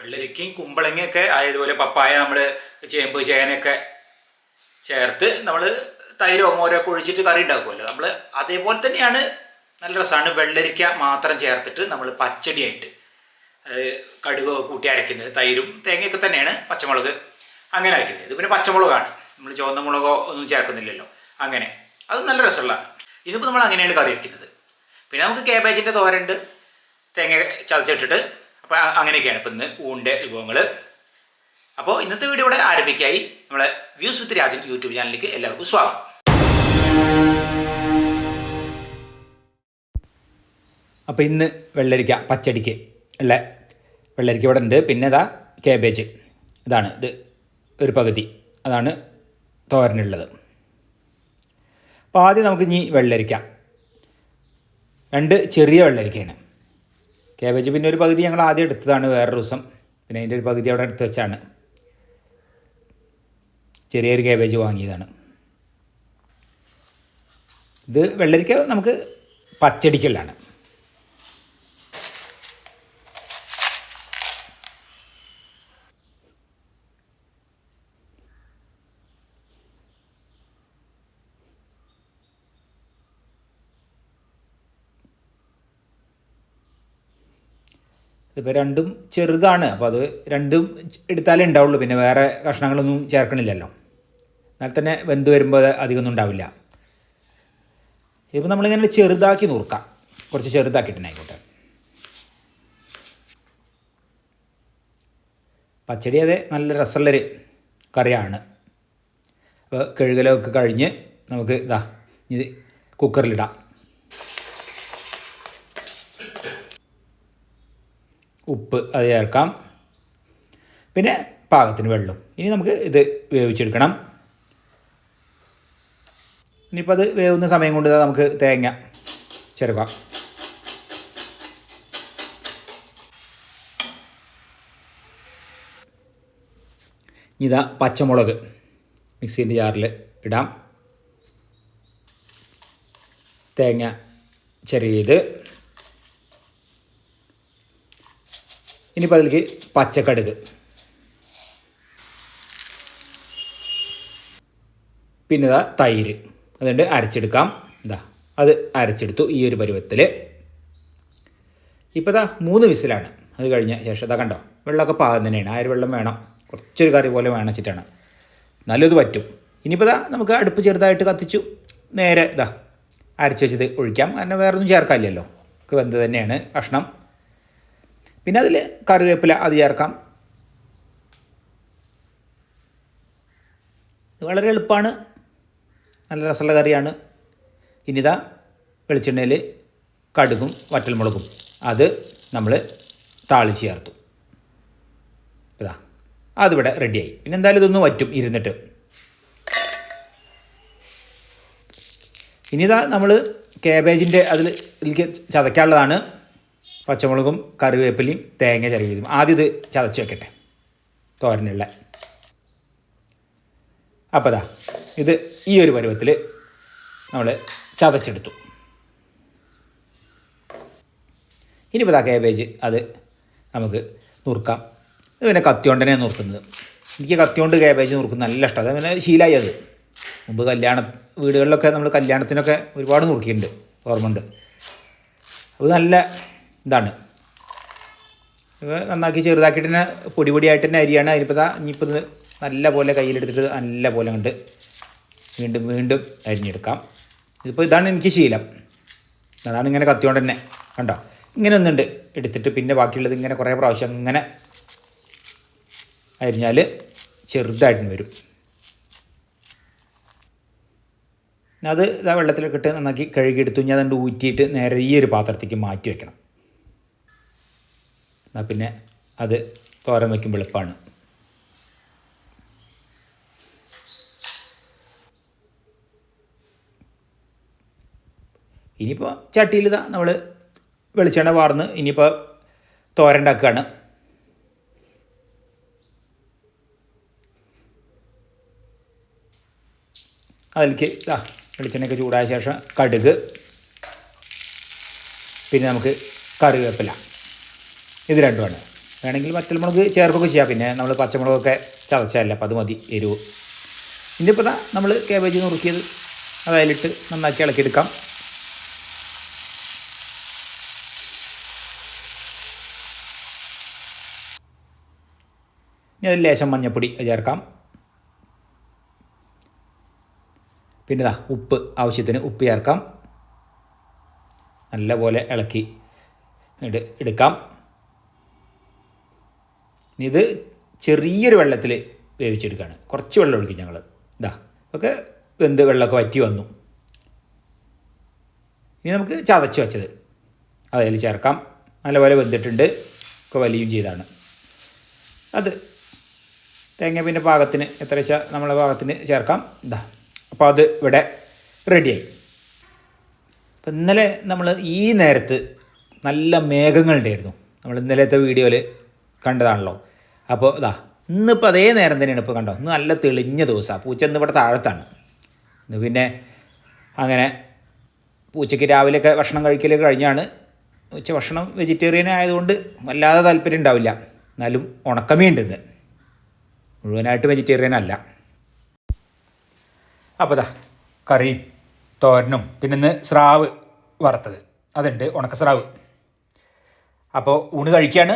വെള്ളരിക്കയും കുമ്പളങ്ങയൊക്കെ ആയതുപോലെ പപ്പായ നമ്മൾ ചേമ്പ് ചേനയൊക്കെ ചേർത്ത് നമ്മൾ തൈരോ മോരോ ഒക്കെ ഒഴിച്ചിട്ട് കറി ഉണ്ടാക്കുമല്ലോ. നമ്മൾ അതേപോലെ തന്നെയാണ് നല്ല രസമാണ് വെള്ളരിക്ക മാത്രം ചേർത്തിട്ട് നമ്മൾ പച്ചടിയായിട്ട് കടുക് കൂട്ടി അരയ്ക്കുന്നത് തൈരും തേങ്ങയൊക്കെ തന്നെയാണ് പച്ചമുളക് അങ്ങനെ അരയ്ക്കുന്നത് ഇത് പിന്നെ പച്ചമുളകാണ്. നമ്മൾ ചുവന്ന മുളകോ ഒന്നും ചേർക്കുന്നില്ലല്ലോ. അങ്ങനെ. അത് നല്ല രസമുള്ളതാണ് ഇതിപ്പോൾ നമ്മൾ അങ്ങനെയാണ് കറി വയ്ക്കുന്നത് പിന്നെ നമുക്ക് കേബേജിന്റെ തോരണ്ട് തേങ്ങ ചതച്ചിട്ടിട്ട് അപ്പോൾ അങ്ങനെയൊക്കെയാണ്. ഇപ്പം ഇന്ന് ഊണിന്റെ വിഭവങ്ങൾ അപ്പോൾ ഇന്നത്തെ വീഡിയോ ഇവിടെ ആരംഭിക്കായി. നമ്മളെ വ്യൂസ് വിത്ത് രാജൻ യൂട്യൂബ് ചാനലിലേക്ക് എല്ലാവർക്കും സ്വാഗതം. അപ്പോൾ ഇന്ന് വെള്ളരിക്ക പച്ചടിക്ക് ഉള്ള വെള്ളരിക്ക ഇവിടെ ഉണ്ട്. പിന്നെ ഇതാ കേബേജ് ഇതാണ്. ഇത് ഒരു പകുതി. അതാണ് തോരനുള്ളത്. അപ്പോൾ ആദ്യം നമുക്ക് ഇനി വെള്ളരിക്ക. രണ്ട് ചെറിയ വെള്ളരിക്കയാണ്. കേബേജ് പിന്നെ ഒരു പകുതി ഞങ്ങൾ ആദ്യം എടുത്തതാണ് വേറൊരു ദിവസം. പിന്നെ അതിന്റെ ഒരു പകുതി അവിടെ എടുത്ത് വെച്ചാണ്. ചെറിയൊരു കേബേജ് വാങ്ങിയതാണ്. ഇത് വെള്ളരിക്ക നമുക്ക് പച്ചടിക്കലാണ് ഇതിപ്പോൾ രണ്ടും ചെറുതാണ്. അപ്പോൾ അത് രണ്ടും എടുത്താലേ ഉണ്ടാവുള്ളൂ. പിന്നെ വേറെ കഷ്ണങ്ങളൊന്നും ചേർക്കണില്ലല്ലോ. എന്നാൽ തന്നെ വെന്ത് വരുമ്പോൾ അധികമൊന്നും ഉണ്ടാവില്ല. ഇപ്പോൾ നമ്മളിങ്ങനെ ചെറുതാക്കി നുറുക്കാം കുറച്ച് ചെറുതാക്കിയിട്ടുണ്ടായിക്കോട്ടെ പച്ചടി അതെ നല്ല രസമുള്ളൊരു കറിയാണ്. അപ്പോൾ കഴുകലൊക്കെ കഴിഞ്ഞ് നമുക്ക് ഇതാ ഇത് കുക്കറിലിടാം. ഉപ്പ് അത് ചേർക്കാം. പിന്നെ പാകത്തിന് വെള്ളം. ഇനി നമുക്ക് ഇത് വേവിച്ചെടുക്കണം. ഇനിയിപ്പോൾ അത് വേവുന്ന സമയം കൊണ്ട് നമുക്ക് തേങ്ങ ചേർക്കാം ഇതാ പച്ചമുളക് മിക്സീന്റെ ജാറിൽ ഇടാം. തേങ്ങ ചെറിയത് ഇനിയിപ്പോൾ അതിലേക്ക് പച്ചക്കടുക്. പിന്നെ ഇതാ തൈര്. അതുകൊണ്ട് അരച്ചെടുക്കാം. ഇതാ അത് അരച്ചെടുത്തു ഈ ഒരു പരുവത്തിൽ ഇപ്പോൾ ഇതാ മൂന്ന് വിസിലാണ്. അത് കഴിഞ്ഞ ശേഷം ഇതാ കണ്ടോ വെള്ളമൊക്കെ പാകം തന്നെയാണ്. ആ വെള്ളം വേണം. കുറച്ചൊരു കറി പോലെ വേണം വെച്ചിട്ടാണ്. നല്ലത് പറ്റും. ഇനിയിപ്പോൾ ഇതാ നമുക്ക് അടുപ്പ് ചെറുതായിട്ട് കത്തിച്ചു നേരെ ഇതാ അരച്ച് വെച്ചത് ഒഴിക്കാം. അങ്ങനെ വേറൊന്നും ചേർക്കാനില്ലല്ലോ. ഒക്കെ വെന്ത് തന്നെയാണ് കഷ്ണം. പിന്നെ അതിൽ കറിവേപ്പില അത് ചേർക്കാം. ഇത് വളരെ എളുപ്പമാണ് നല്ല രസമുള്ള കറിയാണ്. ഇനിതാ വെളിച്ചെണ്ണയിൽ കടുകും വറ്റൽമുളകും. അത് നമ്മൾ താളിച്ച് ചേർത്തു. ഇതാ. അതിവിടെ റെഡിയായി. പിന്നെ എന്തായാലും ഇതൊന്ന് വറ്റും ഇരുന്നിട്ട്. ഇനിതാ നമ്മൾ കേബേജിന്റെ അതിൽ ഇതിലേക്ക് ചതയ്ക്കാനുള്ളതാണ്. പച്ചമുളകും കറിവേപ്പിലയും തേങ്ങ ചെറിയതും. ആദ്യം ഇത് ചതച്ച് വെക്കട്ടെ. തോരനുള്ള. അപ്പോൾ ദാ ഇത് ഈ ഒരു പരുവത്തിൽ നമ്മൾ ചതച്ചെടുത്തു. ഇനിയിപ്പോൾ ആ കേബേജ് അത് നമുക്ക് നുറുക്കാം. ഇത് പിന്നെ കത്തിയോണ്ടനെ നുറുക്കുന്നത്. എനിക്ക് കത്തിയോണ്ട് കേബേജ് നുറുക്കുന്നത് നല്ല ഇഷ്ടം. അത് പിന്നെ ശീലമായി അത്. മുമ്പ് കല്യാണ വീടുകളിലൊക്കെ നമ്മൾ കല്യാണത്തിനൊക്കെ ഒരുപാട് നുറുക്കിയിട്ടുണ്ട്. ഓർമ്മ ഉണ്ട് അപ്പോൾ നല്ല ഇതാണ്. ഇത് നന്നാക്കി ചെറുതാക്കിയിട്ട് തന്നെ പൊടി പൊടിയായിട്ട് തന്നെ അരിയാണ്. അതിനിപ്പോൾ ഇനിയിപ്പോൾ നല്ല പോലെ കയ്യിലെടുത്തിട്ട് നല്ല പോലെ കണ്ട് വീണ്ടും വീണ്ടും അരിഞ്ഞെടുക്കാം. ഇതിപ്പോൾ ഇതാണ് എനിക്ക് ശീലം. അതാണ് ഇങ്ങനെ കത്തിയോണ്ട് തന്നെ. കണ്ടോ? ഇങ്ങനെ ഒന്നുണ്ട്. എടുത്തിട്ട് പിന്നെ ബാക്കിയുള്ളത് ഇങ്ങനെ കുറേ പ്രാവശ്യം ഇങ്ങനെ അരിഞ്ഞാൽ ചെറുതായിട്ട് വരും. അത് ഇതാ വെള്ളത്തിലൊക്കെ ഇട്ട് നന്നാക്കി കഴുകിയെടുത്തു. ഞാൻ അതുകൊണ്ട് ഊറ്റിയിട്ട് നേരെ ഈ ഒരു പാത്രത്തേക്ക് മാറ്റി വെക്കണം. എന്നാൽ പിന്നെ അത് തോരൻ വയ്ക്കുമ്പോൾ എളുപ്പമാണ് ഇനിയിപ്പോൾ ചട്ടിയിൽ ഇതാ നമ്മൾ വെളിച്ചെണ്ണ വാർന്ന് ഇനിയിപ്പോൾ തോരൻ ഉണ്ടാക്കുകയാണ്. അതിലേക്ക് ഇതാ വെളിച്ചെണ്ണയൊക്കെ ചൂടായ ശേഷം കടുക്. പിന്നെ നമുക്ക് കറിവേപ്പില. ഇത് രണ്ടുമാണ്. വേണമെങ്കിൽ വറ്റൽമുളക് ചേർക്കുകയൊക്കെ ചെയ്യാം. പിന്നെ നമ്മൾ പച്ചമുളകൊക്കെ ചതച്ചല്ലേ അപ്പോൾ അത് മതി എരിവ്. ഇനിയിപ്പോൾ ഇതാ നമ്മൾ കേബേജ് നുറുക്കിയത് അതായാലിട്ട് നന്നാക്കി ഇളക്കിയെടുക്കാം. ഇനി അതിൽ ലേശം മഞ്ഞപ്പൊടി ചേർക്കാം. പിന്നെ ഇതാ ഉപ്പ് ആവശ്യത്തിന് ഉപ്പ് ചേർക്കാം. നല്ലപോലെ ഇളക്കി എടുക്കാം. ഇനി ഇത് ചെറിയൊരു വെള്ളത്തിൽ വേവിച്ചെടുക്കുകയാണ് കുറച്ച് വെള്ളം ഒഴിക്കും ഞങ്ങൾ ഇതാ ഒക്കെ വെന്ത് വെള്ളമൊക്കെ വറ്റി വന്നു. ഇനി നമുക്ക് ചതച്ച് വെച്ചത്. അതിൽ ചേർക്കാം. നല്ലപോലെ വെന്തിട്ടുണ്ട്. ഒക്കെ വലിയും ചെയ്താണ്. അത് തേങ്ങ പിന്നെ പാകത്തിന് എത്ര വെച്ചാൽ നമ്മളെ പാകത്തിന് ചേർക്കാം. ഇതാ അപ്പോൾ അത് ഇവിടെ റെഡിയായി അപ്പം ഇന്നലെ നമ്മൾ ഈ നേരത്ത് നല്ല മേഘങ്ങളുണ്ടായിരുന്നു. നമ്മൾ ഇന്നലത്തെ വീഡിയോയിൽ കണ്ടതാണല്ലോ. അപ്പോൾ ഇതാ ഇന്നിപ്പോൾ അതേ നേരം തന്നെയാണ് ഇപ്പോൾ കണ്ടോ? ഇന്ന് നല്ല തെളിഞ്ഞ ദിവസമാണ് പൂച്ച ഇന്ന് ഇവിടെ താഴത്താണ്. ഇന്ന് പിന്നെ അങ്ങനെ പൂച്ചയ്ക്ക് രാവിലെയൊക്കെ ഭക്ഷണം കഴിക്കൽ കഴിഞ്ഞാണ് ഉച്ച ഭക്ഷണം വെജിറ്റേറിയൻ ആയതുകൊണ്ട് വല്ലാതെ താല്പര്യം ഉണ്ടാവില്ല. എന്നാലും ഉണക്കമീണ്ട് ഇന്ന്. മുഴുവനായിട്ട് വെജിറ്റേറിയൻ അല്ല. അപ്പോൾ ഇതാ കറിയും തോരനും പിന്നെ ഇന്ന് സ്രാവ് വറുത്തത്. അതുണ്ട് ഉണക്ക സ്രാവ് അപ്പോൾ ഊണ് കഴിക്കുകയാണ്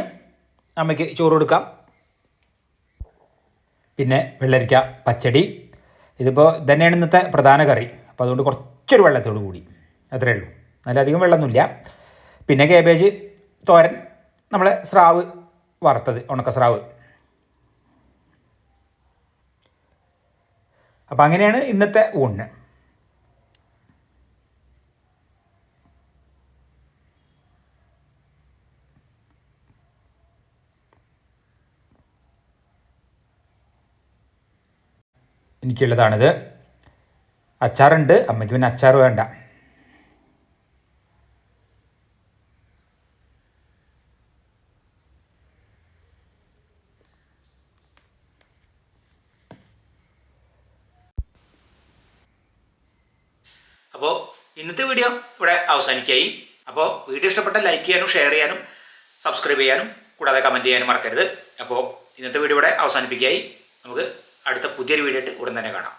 അമ്മയ്ക്ക് ചോറ് കൊടുക്കാം. പിന്നെ വെള്ളരിക്ക പച്ചടി. ഇതിപ്പോൾ തന്നെയാണ് ഇന്നത്തെ പ്രധാന കറി. അപ്പോൾ അതുകൊണ്ട് കുറച്ചൊരു വെള്ളത്തോട് കൂടി. അത്രയേ ഉള്ളൂ. അതിലധികം വെള്ളമൊന്നുമില്ല. പിന്നെ കേബേജ് തോരൻ നമ്മളെ സ്രാവ് വറുത്തത് ഉണക്ക സ്രാവ് അപ്പോൾ അങ്ങനെയാണ് ഇന്നത്തെ ഊണ്. എനിക്കുള്ളതാണിത്. അച്ചാറുണ്ട്. അമ്മയ്ക്ക് പിന്നെ അച്ചാർ വേണ്ട. അപ്പോൾ ഇന്നത്തെ വീഡിയോ ഇവിടെ അവസാനിക്കായി. അപ്പോൾ വീഡിയോ ഇഷ്ടപ്പെട്ട ലൈക്ക് ചെയ്യാനും ഷെയർ ചെയ്യാനും സബ്സ്ക്രൈബ് ചെയ്യാനും കൂടാതെ കമന്റ് ചെയ്യാനും മറക്കരുത്. അപ്പോൾ ഇന്നത്തെ വീഡിയോ ഇവിടെ അവസാനിപ്പിക്കുകയായി നമുക്ക് അടുത്ത പുതിയൊരു വീഡിയോ ഉടൻ തന്നെ കാണാം.